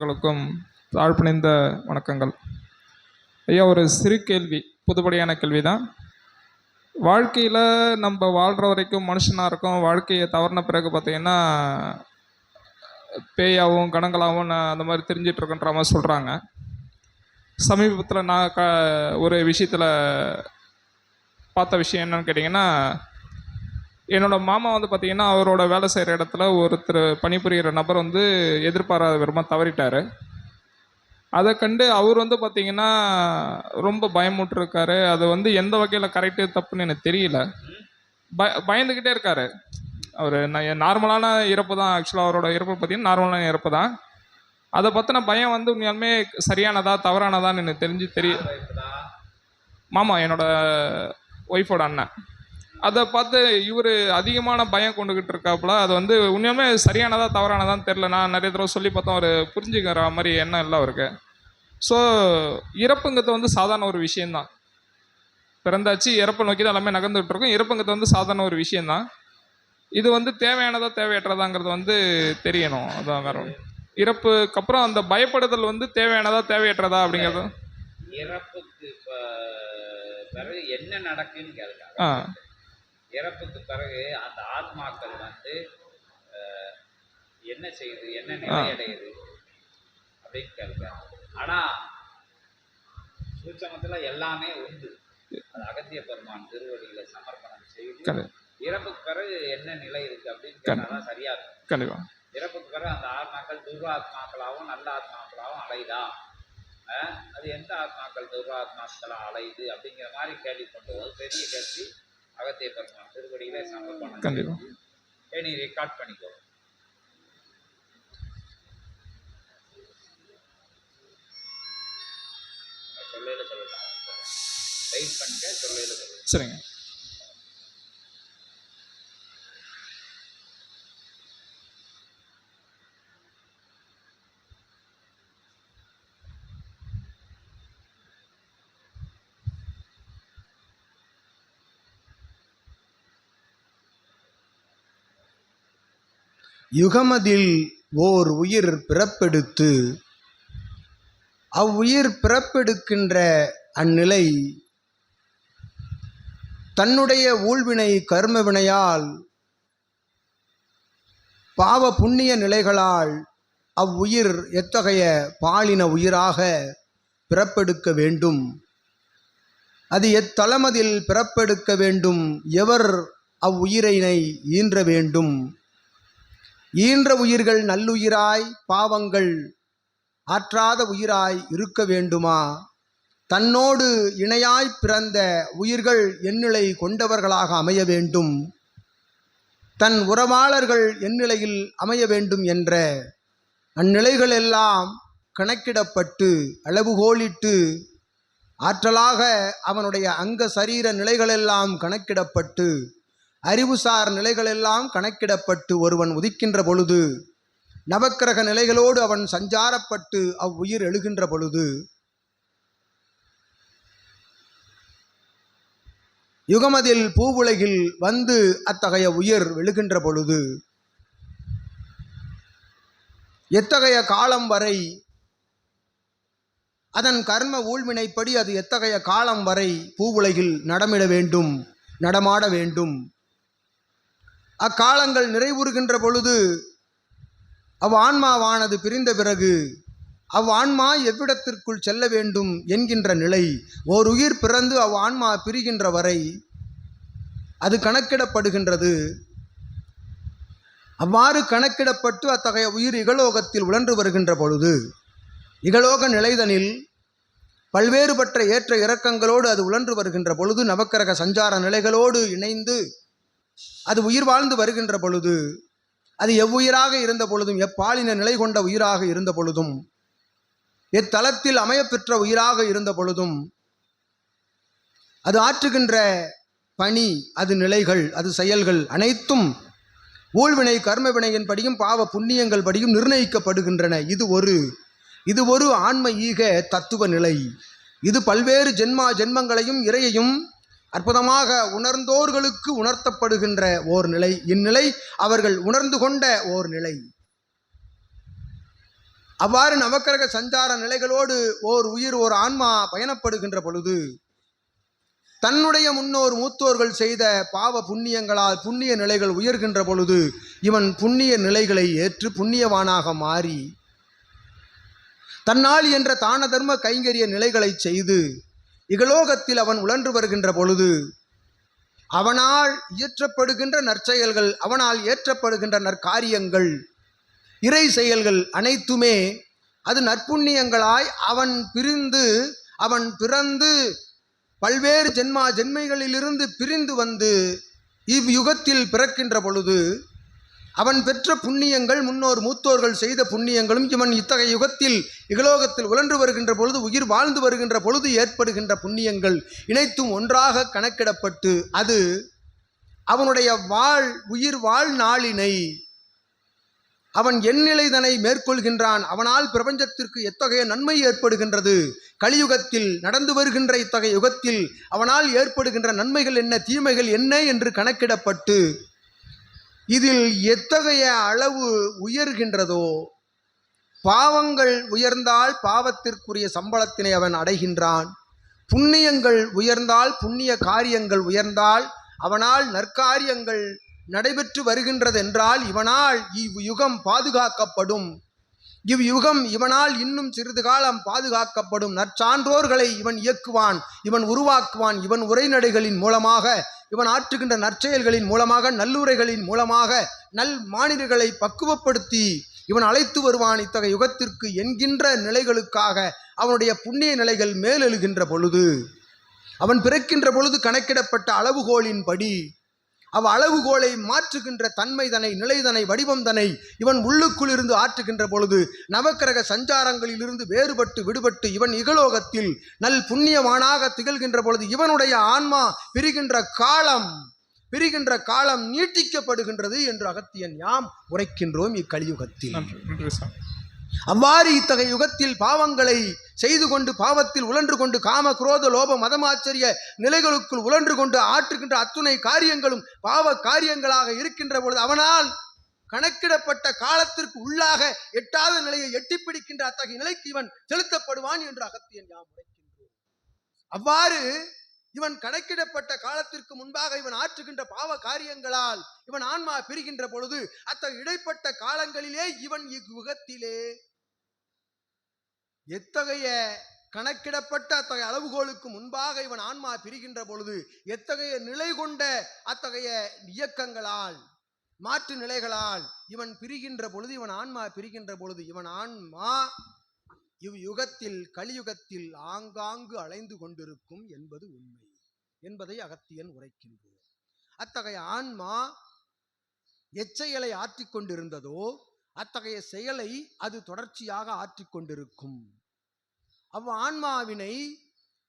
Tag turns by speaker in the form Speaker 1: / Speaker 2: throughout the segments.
Speaker 1: உங்களுக்கும் தாழ்பணிந்த வணக்கங்கள். ஐயா ஒரு சிறு கேள்வி புதுபடியான கேள்வி தான் வாழ்க்கையில் நம்ம வாழ்கிற வரைக்கும் மனுஷனாக இருக்கும் வாழ்க்கையை தவறின பிறகு பார்த்திங்கன்னா பேயாகவும் கணங்களாகவும் நான் அந்த மாதிரி தெரிஞ்சிட்டு இருக்கேன்ற மாதிரி சொல்கிறாங்க சமீபத்தில் நான் க ஒரு விஷயத்தில் பார்த்த விஷயம் என்னன்னு கேட்டிங்கன்னா என்னோட மாமா வந்து பார்த்தீங்கன்னா அவரோட வேலை செய்கிற இடத்துல ஒருத்தர் பணிபுரிகிற நபர் வந்து எதிர்பாராத விதமாக தவறிட்டார். அதை கண்டு அவர் வந்து பார்த்தீங்கன்னா ரொம்ப பயமுட்டிருக்காரு அது வந்து எந்த வகையில் கரெக்டு தப்புன்னு எனக்கு தெரியல. பய பயந்துக்கிட்டே இருக்காரு. அவர் நார்மலான இறப்பு தான். ஆக்சுவலாக அவரோட இறப்பு பார்த்தீங்கன்னா நார்மலான இறப்பு தான். அதை பற்றின பயம் வந்து உண்மையாலுமே சரியானதா தவறானதான்னு எனக்கு தெரிஞ்சு தெரிய மாமா என்னோட ஒய்ஃபோட அண்ணன். அதை பார்த்து இவர் அதிகமான பயம் கொண்டுகிட்டு இருக்காப்புல. அது வந்து உண்மையுமே சரியானதா தவறானதான்னு தெரில நான் நிறைய தடவை சொல்லி பார்த்தோம் அவர் புரிஞ்சுக்கிற மாதிரி எண்ணம் இல்லை அவருக்கு. ஸோ இறப்புங்கிறது வந்து சாதாரண ஒரு விஷயந்தான் பிறந்தாச்சு இறப்பை நோக்கி தான் எல்லாமே நகர்ந்துகிட்டு இருக்கோம். இறப்புங்கிறது வந்து சாதாரண ஒரு விஷயந்தான் இது வந்து தேவையானதா தேவையற்றதாங்கிறது வந்து தெரியணும். அதான் வேற. இறப்புக்கு அப்புறம் அந்த பயப்படுதல் வந்து தேவையானதா தேவையற்றதா அப்படிங்கிறது?
Speaker 2: இறப்புக்கு பிறகு என்ன நடக்குன்னு கேளுங்க.
Speaker 1: ஆ.
Speaker 2: இறப்புக்கு பிறகு அந்த ஆத்மாக்கள் வந்து என்ன செய்யுது என்ன நிலை அடையுது அப்படின்னு கேளுங்க. ஆனா சூட்சமத்துல எல்லாமே உண்டு. அது அகத்திய பெருமான் திருவடியில சமர்ப்பணம் செய்து இறப்புக்கு பிறகு என்ன நிலை இருக்கு அப்படின்னு கேட்டாதான் சரியா இருக்கும்.
Speaker 1: கண்டிப்பா.
Speaker 2: இறப்புக்கு பிறகு அந்த ஆத்மாக்கள் துர்வ ஆத்மாக்களாகவும் நல்ல ஆத்மாக்களாகவும் அலையுதா அஹ், அது எந்த ஆத்மாக்கள் துர்வ ஆத்மாக்களா அலையுது அப்படிங்கிற மாதிரி கேள்வி கொண்டு போது பெரிய கேள்வி. அகத்திய பெருமான் திருவடியில சமர்ப்பணம்
Speaker 1: கண்டிப்பா.
Speaker 2: ஏய், நீ ரெக்கார்ட் பண்ணிக்கோ. சொல்லையில சொல்லலாம் ரைட் பண்ணிட்டு சொல்லையில சொல்லலாம்
Speaker 1: சரிங்க.
Speaker 3: யுகமதில் ஓர் உயிர் பிறப்பெடுத்து அவ்வுயிர் பிறப்பெடுக்கின்ற அந்நிலை தன்னுடைய ஊழ்வினை கர்மவினையால் பாவ புண்ணிய நிலைகளால் அவ்வுயிர் எத்தகைய பாலின உயிராக பிறப்பெடுக்க வேண்டும்? அது எத்தலமதில் பிறப்பெடுக்க வேண்டும்? எவர் அவ்வுயிரினை ஈன்ற வேண்டும்? ஈன்ற உயிர்கள் நல்லுயிராய் பாவங்கள் ஆற்றாத உயிராய் இருக்க வேண்டுமா? தன்னோடு இணையாய் பிறந்த உயிர்கள் எந்நிலை கொண்டவர்களாக அமைய வேண்டும். தன் உறவாளர்கள் எந்நிலையில் அமைய வேண்டும் என்ற அந்நிலைகள் எல்லாம் கணக்கிடப்பட்டு அளவுகோலிட்டு ஆற்றலாக அவனுடைய அங்க சரீர நிலைகளெல்லாம் கணக்கிடப்பட்டு அறிவுசார் நிலைகளெல்லாம் கணக்கிடப்பட்டு ஒருவன் உதிக்கின்ற பொழுது நவக்கிரக நிலைகளோடு அவன் சஞ்சாரப்பட்டு அவ்வுயிர் எழுகின்ற பொழுது யுகமதில் பூவுலகில் வந்து அத்தகைய உயிர் எழுகின்ற பொழுது எத்தகைய காலம் வரை அதன் கர்ம ஊழ்வினைப்படி அது எத்தகைய காலம் வரை பூவுலகில் நடமிட வேண்டும் நடமாட வேண்டும்? அக்காலங்கள் நிறைவுறுகின்ற பொழுது அவ் ஆன்மாவானது பிரிந்த பிறகு அவ் ஆன்மா எவ்விடத்திற்குள் செல்ல வேண்டும் என்கின்ற நிலை ஓர் உயிர் பிறந்து அவ் ஆன்மா பிரிகின்ற வரை அது கணக்கிடப்படுகின்றது. அவ்வாறு கணக்கிடப்பட்டு அத்தகைய உயிர் இகலோகத்தில் உழன்று வருகின்ற பொழுது இகலோக நிலைதனில் பல்வேறுபட்ட ஏற்ற இறக்கங்களோடு அது உழன்று வருகின்ற பொழுது நவக்கிரக சஞ்சார நிலைகளோடு இணைந்து அது உயிர் வாழ்ந்து வருகின்ற பொழுது அது எவ்வுயிராக இருந்த பொழுதும் எப்பாலின நிலை கொண்ட உயிராக இருந்த பொழுதும் எத்தலத்தில் அமையப்பெற்ற உயிராக இருந்த பொழுதும் அது ஆற்றுகின்ற பணி அது நிலைகள் அது செயல்கள் அனைத்தும் ஊழ்வினை கர்மவினையின் படியும் பாவ புண்ணியங்கள் படியும் நிர்ணயிக்கப்படுகின்றன. இது ஒரு இது ஒரு ஆன்ம ஈக தத்துவ நிலை. இது பல்வேறு ஜென்மா ஜென்மங்களையும் இறையையும் அற்புதமாக உணர்ந்தோர்களுக்கு உணர்த்தப்படுகின்ற ஓர் நிலை இந்நிலை அவர்கள் உணர்ந்து கொண்ட ஓர் நிலை. அவ்வாறு நவக்கிரக சஞ்சார நிலைகளோடு ஓர் உயிர் ஓர் ஆன்மா பயணப்படுகின்ற பொழுது தன்னுடைய முன்னோர் மூத்தோர்கள் செய்த பாவ புண்ணியங்களால் புண்ணிய நிலைகள் உயர்கின்ற பொழுது இவன் புண்ணிய நிலைகளை ஏற்று புண்ணியவானாக மாறி தன்னால் என்ற தான தர்ம கைங்கரிய நிலைகளை செய்து இகலோகத்தில் அவன் உழன்று வருகின்ற பொழுது அவனால் இயற்றப்படுகின்ற நற்செயல்கள் அவனால் ஏற்றப்படுகின்ற நற்காரியங்கள் இறை செயல்கள் அனைத்துமே அது நற்புண்ணியங்களாய் அவன் பிரிந்து அவன் பிறந்து பல்வேறு ஜென்மா ஜென்மைகளிலிருந்து பிரிந்து வந்து இவ்யுகத்தில் பிறக்கின்ற பொழுது அவன் பெற்ற புண்ணியங்கள் முன்னோர் மூத்தோர்கள் செய்த புண்ணியங்களும் இவன் இத்தகைய யுகத்தில் இகலோகத்தில் உழன்று வருகின்ற பொழுது உயிர் வாழ்ந்து வருகின்ற பொழுது ஏற்படுகின்ற புண்ணியங்கள் இணைத்தும் ஒன்றாக கணக்கிடப்பட்டு அது அவனுடைய வாழ் உயிர் வாழ் நாளினை அவன் எந்நிலைதனை மேற்கொள்கின்றான். அவனால் பிரபஞ்சத்திற்கு எத்தகைய நன்மை ஏற்படுகின்றது? கலியுகத்தில் நடந்து வருகின்ற இத்தகைய யுகத்தில் அவனால் ஏற்படுகின்ற நன்மைகள் என்ன தீமைகள் என்ன என்று கணக்கிடப்பட்டு இதில் எத்தகைய அளவு உயர்கின்றதோ பாவங்கள் உயர்ந்தால் பாவத்திற்குரிய சம்பளத்தினை அவன் அடைகின்றான். புண்ணியங்கள் உயர்ந்தால் புண்ணிய காரியங்கள் உயர்ந்தால் அவனால் நற்காரியங்கள் நடைபெற்று வருகின்றதென்றால் இவனால் இவ்யுகம் பாதுகாக்கப்படும். இவ்யுகம் இவனால் இன்னும் சிறிது காலம் பாதுகாக்கப்படும். நற்சான்றோர்களை இவன் இயக்குவான் இவன் உருவாக்குவான் இவன் உரைநடைகளின் மூலமாக இவன் ஆற்றுகின்ற நற்செயல்களின் மூலமாக நல்லுரைகளின் மூலமாக நல் மாநிலங்களை பக்குவப்படுத்தி இவன் அழைத்து வருவான் இத்தகைய யுகத்திற்கு என்கின்ற நிலைகளுக்காக அவனுடைய புண்ணிய நிலைகள் மேலெழுகின்ற பொழுது அவன் பிறக்கின்ற பொழுது கணக்கிடப்பட்ட அளவுகோலின்படி அவ அளவுகோலை மாற்றுகின்ற தன்மைதனை நிலைதனை வடிவம்தனை இவன் உள்ளுக்குள் இருந்து ஆற்றுகின்ற பொழுது நவக்கிரக சஞ்சாரங்களிலிருந்து வேறுபட்டு விடுபட்டு இவன் இகலோகத்தில் நல் புண்ணியவானாக திகழ்கின்ற பொழுது இவனுடைய ஆன்மா பிரிகின்ற காலம் பிரிகின்ற காலம் நீட்டிக்கப்படுகின்றது என்று அகத்தியன் யாம் உரைக்கின்றோம் இக்கலியுகத்தில்.
Speaker 1: நன்றி
Speaker 3: அவ்வாறு இத்தகைய யுகத்தில் பாவங்களை செய்து கொண்டு பாவத்தில் உழன்று கொண்டு காம குரோத லோப மதமாச்சரிய நிலைகளுக்குள் உழன்று கொண்டு ஆற்றுகின்ற அத்துணை காரியங்களும் பாவ காரியங்களாக இருக்கின்ற பொழுது அவனால் கணக்கிடப்பட்ட காலத்திற்கு உள்ளாக எட்டாத நிலையை எட்டி பிடிக்கின்ற அத்தகைய நிலைக்கு இவன் செலுத்தப்படுவான் என்று அகத்தியன் யாம் உரைக்கின்றோம் அவ்வாறு இவன் கணக்கிடப்பட்ட காலத்திற்கு முன்பாக இவன் ஆற்றுகின்ற பாவ காரியங்களால் இவன் ஆன்மா பிரிகின்ற பொழுது அத்தகைய இடைப்பட்ட காலங்களிலே இவன் இவ்வுகத்திலே. எத்தகைய கணக்கிடப்பட்ட அத்தகைய அளவுகோலுக்கு முன்பாக இவன் ஆன்மா பிரிகின்ற பொழுது எத்தகைய நிலை கொண்ட அத்தகைய இயக்கங்களால் மாற்று நிலைகளால் இவன் பிரிகின்ற பொழுது இவன் ஆன்மா பிரிகின்ற பொழுது இவன் ஆன்மா இவ்யுகத்தில் கலியுகத்தில் ஆங்காங்கு அலைந்து கொண்டிருக்கும் என்பது உண்மை. என்பதை அகத்தியன் உரைக்கின்றோம் அத்தகைய ஆன்மா எச்செயலை ஆற்றிக்கொண்டிருந்ததோ அத்தகைய செயலை அது தொடர்ச்சியாக ஆற்றிக்கொண்டிருக்கும் அவ் ஆன்மாவினை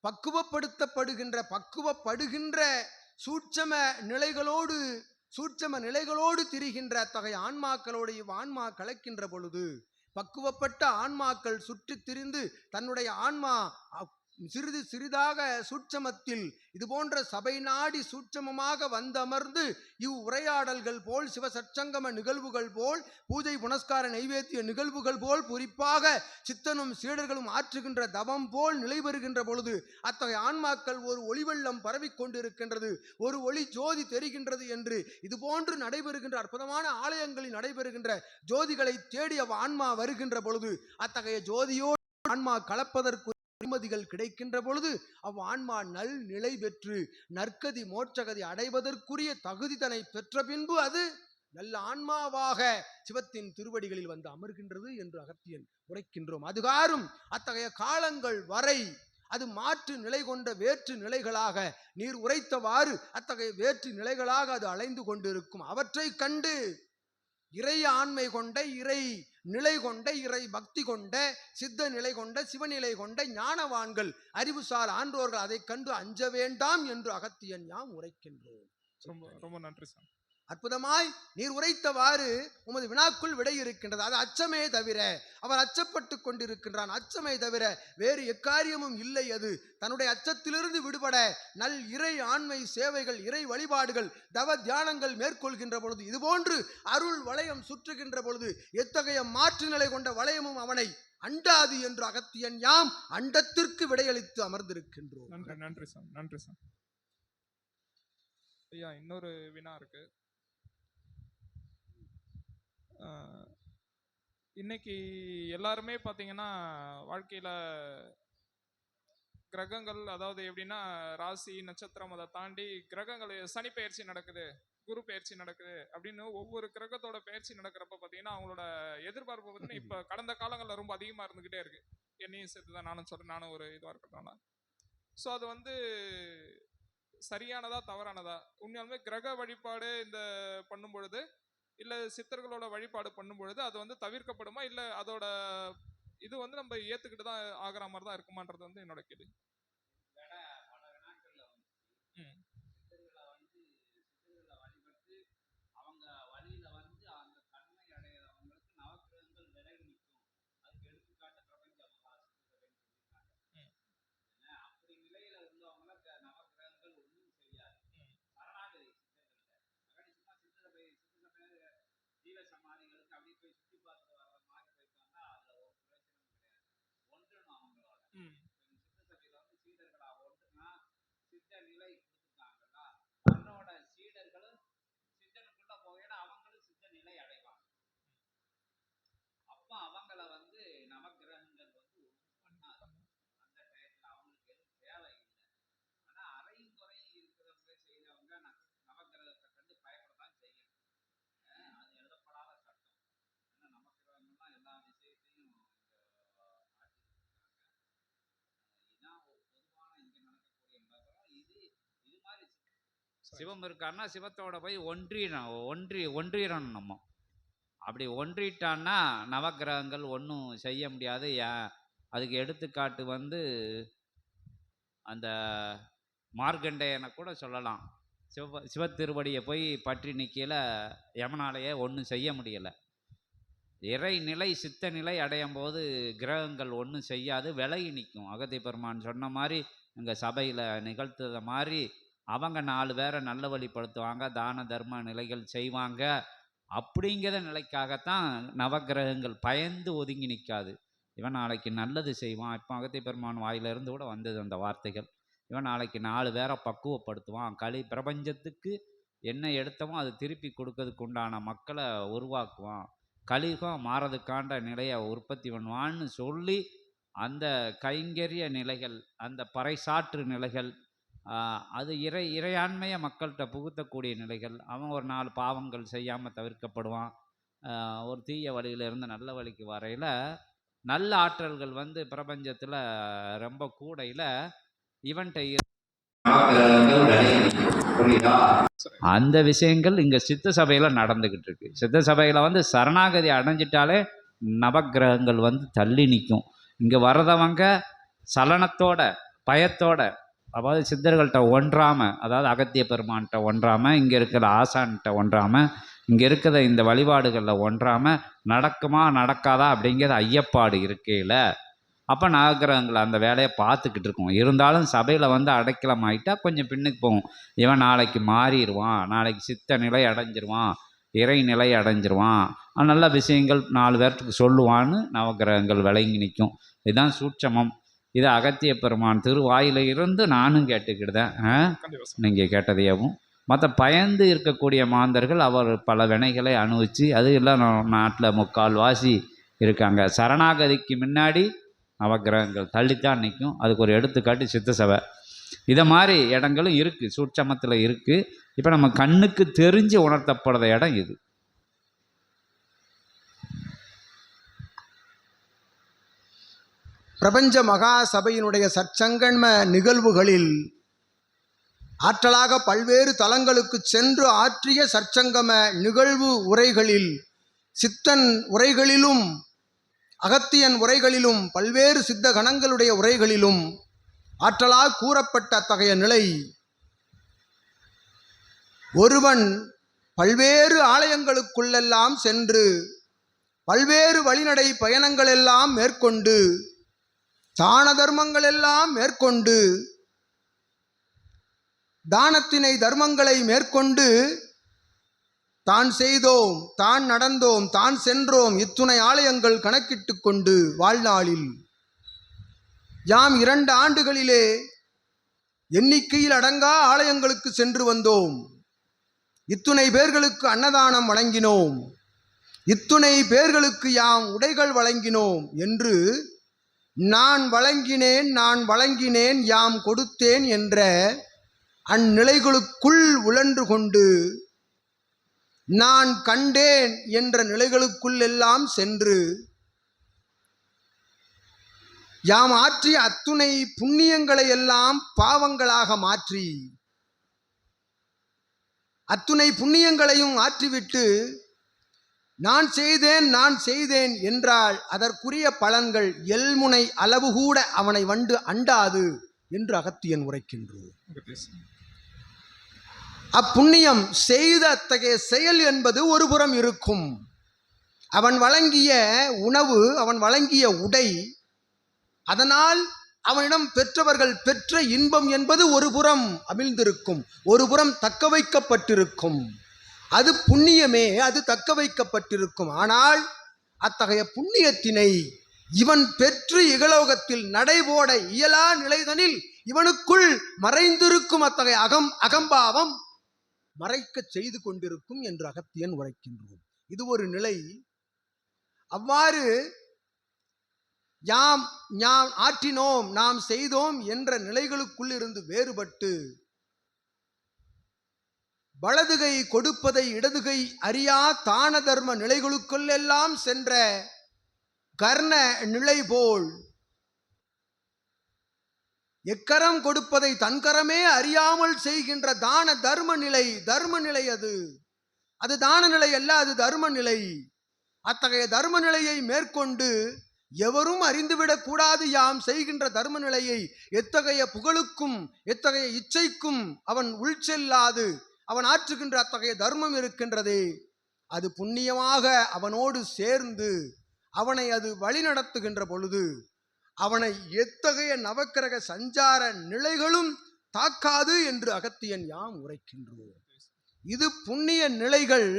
Speaker 3: பக்குவப்படுத்தப்படுகின்ற பக்குவப்படுகின்ற சூட்சம நிலைகளோடு சூட்சம நிலைகளோடு திரிகின்ற அத்தகைய ஆன்மாக்களோடு இவ் ஆன்மா கலக்கின்ற பொழுது பக்குவப்பட்ட ஆன்மாக்கள் சுற்றித் திரிந்து தன்னுடைய ஆன்மா சிறிது சிறிதாக சூட்சமத்தில் இது போன்ற சபை நாடி சூட்சமமாக வந்தமர்ந்து இவ் உரையாடல்கள் போல் சிவசற்சங்கம நிகழ்வுகள் போல் பூஜை புனஸ்கார நைவேத்திய நிகழ்வுகள் போல் குறிப்பாக சித்தனும் சீடர்களும் ஆற்றுகின்ற தவம் போல் நிலை பெறுகின்ற பொழுது அத்தகைய ஆன்மாக்கள் ஒரு ஒளிவெள்ளம் பரவிக் கொண்டிருக்கின்றது ஒரு ஒளி ஜோதி தெரிகின்றது என்று இது போன்று நடைபெறுகின்ற அற்புதமான ஆலயங்களில் நடைபெறுகின்ற ஜோதிகளை தேடி அவ் ஆன்மா வருகின்ற பொழுது அத்தகைய ஜோதியோடு ஆன்மா கலப்பதற்கு அனுமதிகள் கிடைக்கின்ற பொழுது அவ் ஆன்மா நல் நிலை பெற்று நற்கதி மோட்சகதி அடைவதற்குரிய தகுதிதனை பெற்ற பின்பு அது நல்ல ஆன்மாவாக சிவத்தின் திருவடிகளில் வந்து அமர்கின்றது என்று அகத்தியன் உரைக்கின்றோம். அதுகாரும் அத்தகைய காலங்கள் வரை அது மாற்று நிலை கொண்ட வேற்று நிலைகளாக நீர் உரைத்தவாறு அத்தகைய வேற்று நிலைகளாக அது அலைந்து கொண்டிருக்கும். அவற்றை கண்டு இறை ஆண்மை கொண்ட இறை நிலை கொண்ட இறை பக்தி கொண்ட சித்த நிலை கொண்ட சிவநிலை கொண்ட ஞானவான்கள் அறிவுசார் ஆன்றோர்கள் அதைக் கண்டு அஞ்ச வேண்டாம் என்று அகத்தியன் யாம் உரைக்கின்றோம்.
Speaker 1: ரொம்ப ரொம்ப நன்றி சார்
Speaker 3: அற்புதமாய் நீர் உரைத்தவாறு உமது வினாக்குள் விடை இருக்கின்றது அது அச்சமே தவிர அவர் அச்சப்பட்டு கொண்டிருக்கின்றான். அச்சமே தவிர வேறு எக்காரியமும் இல்லை அது. தன்னுடைய அச்சத்திலிருந்து விடுபட நல் இறை ஆண்மை சேவைகள் இறை வழிபாடுகள் தவ தியானங்கள் மேற்கொள்கின்ற பொழுது இதுபோன்று அருள் வளையம் சுற்றுகின்ற பொழுது எத்தகைய மாற்று நிலை கொண்ட வளையமும் அவனை அண்டாது என்று அகத்தியன் யாம் அண்டத்திற்கு விடையளித்து அமர்ந்திருக்கின்றோம்.
Speaker 1: நன்றி நன்றி சார் நன்றி சார் ஐயா இன்னொரு வினா இருக்கு. இன்னைக்கு எல்லாருமே பார்த்தீங்கன்னா வாழ்க்கையில் கிரகங்கள் அதாவது எப்படின்னா ராசி நட்சத்திரம் அதை தாண்டி கிரகங்கள் சனி பயிற்சி நடக்குது குரு பயிற்சி நடக்குது அப்படின்னு ஒவ்வொரு கிரகத்தோட பயிற்சி நடக்கிறப்ப பார்த்தீங்கன்னா அவங்களோட எதிர்பார்ப்பு பார்த்தீங்கன்னா இப்போ கடந்த காலங்களில் ரொம்ப அதிகமாக இருந்துக்கிட்டே இருக்கு. என்னையும் சேர்த்து தான் நானும் சொல்கிறேன் நானும் ஒரு இதுவாக இருக்கட்டும் ஸோ அது வந்து சரியானதா தவறானதா? உண்மையாலுமே கிரக வழிபாடு இந்த பண்ணும் பொழுது இல்லை சித்தர்களோட வழிபாடு பண்ணும் பொழுது அது வந்து தவிர்க்கப்படுமா? இல்லை அதோட இது வந்து நம்ம ஏற்றுக்கிட்டு தான் ஆகிற மாதிரி தான் இருக்குமான்றது வந்து என்னோட கேள்வி
Speaker 2: வேற பல வினாக்கள்ல வந்து
Speaker 1: ம்.
Speaker 2: சித்தர்களை வந்து சித்தர்களை வழிபட்டு அவங்க வழியில வந்து அந்த தன்மை அடைகிறவங்களுக்கு நவக்கிரகங்கள் விலகி நிற்கும் அதுக்கு எடுத்துக்காட்டு பிரபஞ்ச மகா சித்தர்கள் சொல்லியிருக்காங்க
Speaker 1: ம்.
Speaker 2: என்ன, அப்படி நிலையில உள்ளவங்கள க- நவக்கிரகங்கள் ஒன்றும் செய்யாது
Speaker 1: ம்.
Speaker 2: சரணாகதி சித்தர்கள்ட்ட அகடி சும்மா சித்த சபை சித்த சபை ஜீவ சமாதிகளுக்கு அப்படி போய் சுத்தி பார்த்து வர மாதிரி போயிட்டாங்கன்னா வந்தா அதுல ஒரு பிரயோஜனம் கிடையாது. ஒன்றணும் அவங்களோட
Speaker 1: ம்
Speaker 2: சித்த சபையில வந்து சீடர்களா ஒன்றுனா சித்த நிலை கொடுத்துருக்காங்கல்ல தன்னோட சீடர்களும் சித்தனுக்குள்ள போகையில அவங்களும் சித்த நிலை அடைவாங்க அப்ப அவங்கள வந்து நவக்கிரகங்கள் வந்து ஒண்ணும் பண்ணாது அந்த டயத்துல அவங்களுக்கு எதுவும் தேவை இல்லை ஆனா அறையும் குறையும் இருக்கிறவங்க செய்யறவங்க ந- நவக்கிரகத்தை கண்டு பயப்படத்தான் செய்யணும் அஹ் அது எழுதப்படாத சட்டம் ஏன்னா நவக்கிரகங்கள்லாம் எல்லா விஷயத்தையும் இங்க ஆட்சி இதுதான் ஒரு பொதுவான இங்க நடக்கக்கூடிய நிலவரம் இது இது மாதிரி சிவம் இருக்கான்னா சிவத்தோட போய் ஒன்றினோம் ஒன்றி ஒன்றிடணும் நம்ம. அப்படி ஒன்றிட்டான்னா நவக்கிரகங்கள் ஒன்றும் செய்ய முடியாது. ஏன் அதுக்கு எடுத்துக்காட்டு வந்து அந்த மார்க்கண்டேயனை கூட சொல்லலாம். சிவ சிவத்திருவடியை போய் பற்றி நிற்கல யமனாலேயே ஒன்றும் செய்ய முடியலை. இறை நிலை சித்த நிலை அடையும் போது கிரகங்கள் ஒன்றும் செய்யாது. விலகி நிற்கும். அகதி பெருமான் சொன்ன மாதிரி எங்கள் சபையில் நிகழ்த்துத மாதிரி அவங்க நாலு பேரை நல்ல வழிப்படுத்துவாங்க தான தர்ம நிலைகள் செய்வாங்க. அப்படிங்கிற நிலைக்காகத்தான் நவக்கிரகங்கள் பயந்து ஒதுங்கி நிற்காது இவன் நாளைக்கு நல்லது செய்வான். இப்போ அகத்திய பெருமான் வாயிலிருந்து கூட வந்தது அந்த வார்த்தைகள். இவன் நாளைக்கு நாலு பேரை பக்குவப்படுத்துவான். களி பிரபஞ்சத்துக்கு என்ன எடுத்தமோ அது திருப்பி கொடுக்கறதுக்கு உண்டான மக்களை உருவாக்குவான். கலிகம் மாறதுக்காண்ட நிலையை உற்பத்தி பண்ணுவான்னு சொல்லி அந்த கைங்கரிய நிலைகள் அந்த பறைசாற்று நிலைகள் அது இறை இறையாண்மையை மக்கள்கிட்ட புகுத்தக்கூடிய நிலைகள். அவன் ஒரு நாலு பாவங்கள் செய்யாமல் தவிர்க்கப்படுவான். ஒரு தீய வழியிலிருந்து நல்ல வழிக்கு வரையில் நல்ல ஆற்றல்கள் வந்து பிரபஞ்சத்தில் ரொம்ப கூடையில் இவன்கிட்ட அந்த விஷயங்கள் இங்கே சித்த சபையில் நடந்துக்கிட்டு இருக்கு. சித்த சபையில் வந்து சரணாகதி அடைஞ்சிட்டாலே நவக்கிரகங்கள் வந்து தள்ளி நிற்கும் இங்கே வர்றதவங்க சலனத்தோட பயத்தோட அதாவது சித்தர்கள்ட்ட ஒன்றாமல் அதாவது அகத்திய பெருமான்கிட்ட ஒன்றாமல் இங்கே இருக்கிற ஆசான்கிட்ட ஒன்றாமல் இங்கே இருக்கிற இந்த வழிபாடுகளில் ஒன்றாமல் நடக்குமா நடக்காதா அப்படிங்கிற ஐயப்பாடு இருக்கையில் அப்போ நவக்கிரகங்கள் அந்த வேலையை பார்த்துக்கிட்டு இருக்கோம். இருந்தாலும் சபையில் வந்து அடைக்கலம் ஆகிட்டா கொஞ்சம் பின்னுக்கு போகும் இவன் நாளைக்கு மாறிடுவான் நாளைக்கு சித்த நிலை அடைஞ்சிருவான் இறை நிலை அடைஞ்சிருவான். நல்ல விஷயங்கள் நாலு பேர்த்துக்கு சொல்லுவான்னு நவக்கிரகங்கள் விளங்கி நிற்கும். இதுதான் சூட்சமம். இது அகத்திய பெருமான் திருவாயில இருந்து நானும்
Speaker 1: சார்.
Speaker 2: நீங்கள் கேட்டதையவும் மற்ற பயந்து இருக்கக்கூடிய மாந்தர்கள் அவர் பல வினைகளை அனுபவித்து அது எல்லாம் நாட்டில் முக்கால் வாசி இருக்காங்க. சரணாகதிக்கு முன்னாடி நவக்கிரகங்கள் தள்ளித்தான் நிற்கும் அதுக்கு ஒரு எடுத்துக்காட்டு சித்த சபை. இதை மாதிரி இடங்களும் இருக்குது சூட்சமத்தில் இருக்குது இப்போ நம்ம கண்ணுக்கு தெரிஞ்சு உணர்த்தப்படுற இடம் இது.
Speaker 3: பிரபஞ்ச மகா சபையினுடைய சற்சங்கன்ம நிகழ்வுகளில் ஆற்றலாக பல்வேறு தலங்களுக்கு சென்று ஆற்றிய சற்சங்கம நிகழ்வு உரைகளில் சித்தன் உரைகளிலும் அகத்தியன் உரைகளிலும் பல்வேறு சித்த கணங்களுடைய உரைகளிலும் ஆற்றலாக கூறப்பட்ட அத்தகைய நிலை. ஒருவன் பல்வேறு ஆலயங்களுக்குள்ளெல்லாம் சென்று பல்வேறு வழிநடை பயணங்களெல்லாம் மேற்கொண்டு தான தர்மங்கள் எல்லாம் மேற்கொண்டு தானத்தினை தர்மங்களை மேற்கொண்டு தான் செய்தோம் தான் நடந்தோம் தான் சென்றோம் இத்துணை ஆலயங்கள் கணக்கிட்டு கொண்டு வாழ்நாளில். யாம் இரண்டு ஆண்டுகளிலே எண்ணிக்கையில் அடங்கா ஆலயங்களுக்கு சென்று வந்தோம். இத்துணை பேர்களுக்கு அன்னதானம் வழங்கினோம். இத்துணை பேர்களுக்கு யாம் உடைகள் வழங்கினோம் என்று நான் வழங்கினேன் நான் வழங்கினேன் யாம் கொடுத்தேன் என்ற அந்நிலைகளுக்குள் உழன்று கொண்டு நான் கண்டேன் என்ற நிலைகளுக்குள் எல்லாம் சென்று யாம் ஆற்றிய அத்துணை புண்ணியங்களை எல்லாம் பாவங்களாக மாற்றி அத்துணை புண்ணியங்களையும் ஆற்றிவிட்டு நான் செய்தேன் நான் செய்தேன் என்றால் அதற்குரிய பலன்கள் எல்முனை அளவு கூட அவனை வண்டு அண்டாது என்று அகத்தியன் உரைக்கின்றோம் அப்புண்ணியம் செய்த அத்தகைய செயல் என்பது ஒரு புறம் இருக்கும். அவன் வழங்கிய உணவு அவன் வழங்கிய உடை அதனால் அவனிடம் பெற்றவர்கள் பெற்ற இன்பம் என்பது ஒரு புறம் அமிழ்ந்திருக்கும் ஒரு புறம் தக்க வைக்கப்பட்டிருக்கும் அது புண்ணியமே அது தக்க வைக்கப்பட்டிருக்கும். ஆனால் அத்தகைய புண்ணியத்தினை இவன் பெற்று இகலோகத்தில் நடைபோட இயலா நிலைதனில் இவனுக்குள் மறைந்திருக்கும் அத்தகைய அகம் அகம்பாவம் மறைக்கச் செய்து கொண்டிருக்கும் என்று அகத்தியன் உரைக்கின்றோம். இது ஒரு நிலை. அவ்வாறு யாம் யாம் ஆற்றினோம் நாம் செய்தோம் என்ற நிலைகளுக்குள் இருந்து வேறுபட்டு வலதுகை கொடுப்பதை இடதுகை அறியா தான தர்ம நிலைகளுக்குள் எல்லாம் சென்ற கர்ண நிலை போல். எக்கரம் கொடுப்பதை தன்கரமே அறியாமல் செய்கின்ற தான தர்ம நிலை தர்ம நிலை அது. அது தான நிலை அல்ல அது தர்ம நிலை. அத்தகைய தர்ம நிலையை மேற்கொண்டு எவரும் அறிந்துவிடக் கூடாது யாம் செய்கின்ற தர்ம நிலையை எத்தகைய புகழுக்கும் எத்தகைய இச்சைக்கும் அவன் உள்செல்லாது அவன் ஆற்றுகின்ற அத்தகைய தர்மம் இருக்கின்றதே. அது புண்ணியமாக அவனோடு சேர்ந்து அவனை அது வழிநடத்துகின்ற பொழுது அவனை எத்தகைய நவக்கிரக சஞ்சார நிலைகளும் தாக்காது என்று அகத்தியன் யாம் உரைக்கின்றோம். இது புண்ணிய நிலைகள்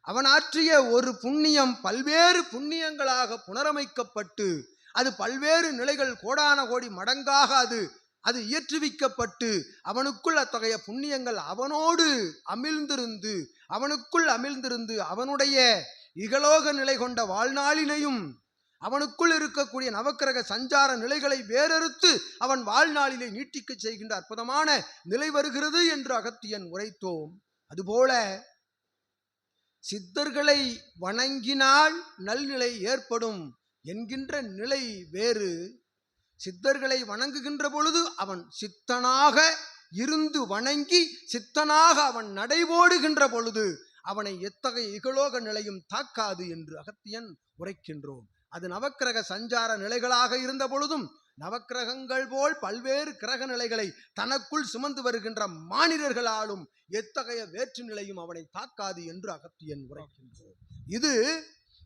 Speaker 3: அவன் ஆற்றிய ஒரு புண்ணியம் பல்வேறு புண்ணியங்களாக புனரமைக்கப்பட்டு அது பல்வேறு நிலைகள் கோடான கோடி மடங்காக அது அது இயற்றுவிக்கப்பட்டு அவனுக்குள் அத்தகைய புண்ணியங்கள் அவனோடு அமிழ்ந்திருந்து அவனுக்குள் அமிழ்ந்திருந்து அவனுடைய இகலோக நிலை கொண்ட வாழ்நாளினையும் அவனுக்குள் இருக்கக்கூடிய நவக்கிரக சஞ்சார நிலைகளை வேறறுத்து அவன் வாழ்நாளிலே நீட்டிக்கச் செய்கின்ற அற்புதமான நிலை வருகிறது என்று அகத்தியன் உரைத்தோம். அதுபோல சித்தர்களை வணங்கினால் நல்நிலை ஏற்படும் என்கின்ற நிலை வேறு. சித்தர்களை வணங்குகின்ற பொழுது அவன் சித்தனாக இருந்து வணங்கி சித்தனாக அவன் நடைபோடுகின்ற பொழுது அவனை எத்தகைய இகலோக நிலையும் தாக்காது என்று அகத்தியன் உரைக்கின்றோம். அது நவக்கிரக சஞ்சார நிலைகளாக இருந்த பொழுதும் நவக்கிரகங்கள் போல் பல்வேறு கிரக நிலைகளை தனக்குள் சுமந்து வருகின்ற மானிடர்களாலும் எத்தகைய வேற்று நிலையும் அவனை தாக்காது என்று அகத்தியன் உரைக்கின்றோம் இது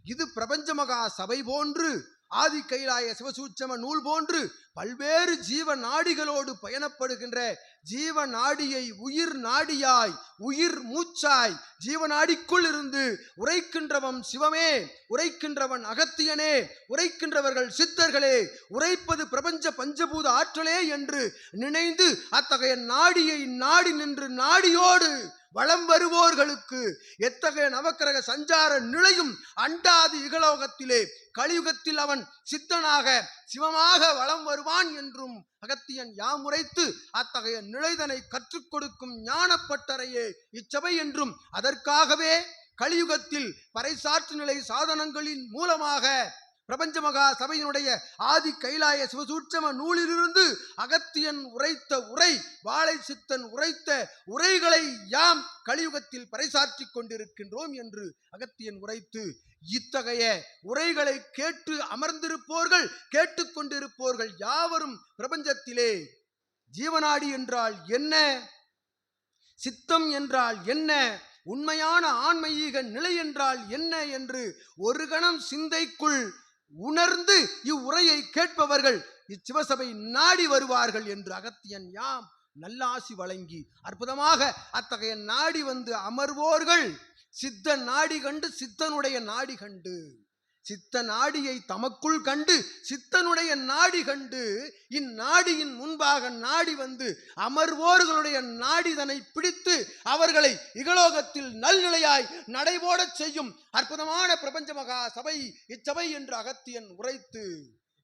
Speaker 3: இது பிரபஞ்ச மகா சபை போன்று ஆதி கைலாய சிவசூட்சம நூல் போன்று பல்வேறு ஜீவ நாடிகளோடு பயணப்படுகின்ற ஜீவ நாடியை உயிர் நாடியாய் உயிர் மூச்சாய். ஜீவநாடிக்குள் இருந்து உரைக்கின்றவன் சிவமே உரைக்கின்றவன் அகத்தியனே உரைக்கின்றவர்கள் சித்தர்களே உரைப்பது பிரபஞ்ச பஞ்சபூத ஆற்றலே என்று நினைந்து அத்தகைய நாடியை நாடி நின்று நாடியோடு வளம் வருவோர்களுக்கு எத்தகைய நவக்கிரக சஞ்சார நிலையும் அண்டாது இகலோகத்திலே கலியுகத்தில் அவன் சித்தனாக சிவமாக வளம் வருவான் என்றும் அகத்தியன் யாமுரைத்து அத்தகைய நிலைதனை கற்றுக் கொடுக்கும் ஞானப்பட்டறையே இச்சபை என்றும் அதற்காகவே கலியுகத்தில் பறைசாற்று நிலை சாதனங்களின் மூலமாக பிரபஞ்ச மகா சபையினுடைய ஆதி கைலாய சிவசூட்சம நூலிலிருந்து அகத்தியன் உரைத்த உரை வாழை சித்தன் உரைத்த உரைகளை யாம் கலியுகத்தில் பறைசாற்றிக் கொண்டிருக்கின்றோம் என்று அகத்தியன் உரைத்து இத்தகைய உரைகளை கேட்டு அமர்ந்திருப்போர்கள் கேட்டுக்கொண்டிருப்போர்கள் யாவரும் பிரபஞ்சத்திலே. ஜீவனாடி என்றால் என்ன? சித்தம் என்றால் என்ன? உண்மையான ஆன்மீக நிலை என்றால் என்ன? என்று ஒரு கணம் சிந்தைக்குள் உணர்ந்து இவ்வுரையை கேட்பவர்கள் இச்சிவசபை நாடி வருவார்கள் என்று அகத்தியன் யாம் நல்லாசி வழங்கி அற்புதமாக அத்தகைய நாடி வந்து அமர்வோர்கள். சித்த நாடி கண்டு சித்தனுடைய நாடி கண்டு. சித்த நாடியை தமக்குள் கண்டு சித்தனுடைய நாடி கண்டு இந்நாடியின் முன்பாக நாடி வந்து அமர்வோர்களுடைய நாடிதனை பிடித்து அவர்களை இகலோகத்தில் நல்நிலையாய் நடைபோடச் செய்யும் அற்புதமான பிரபஞ்ச மகா சபை இச்சபை என்று அகத்தியன் உரைத்து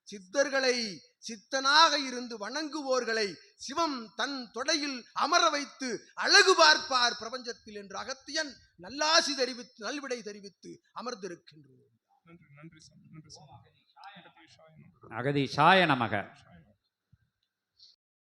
Speaker 3: சித்தர்களை சித்தனாக இருந்து வணங்குவோர்களை சிவம் தன் தொடையில் அமர வைத்து அழகு பார்ப்பார் பிரபஞ்சத்தில் என்று அகத்தியன் நல்லாசி தெரிவித்து நல்விடை தெரிவித்து அமர்ந்திருக்கின்றோம்
Speaker 1: நன்றி நன்றி சாமி நன்றி சாமி.
Speaker 2: அகதி சாய நமக.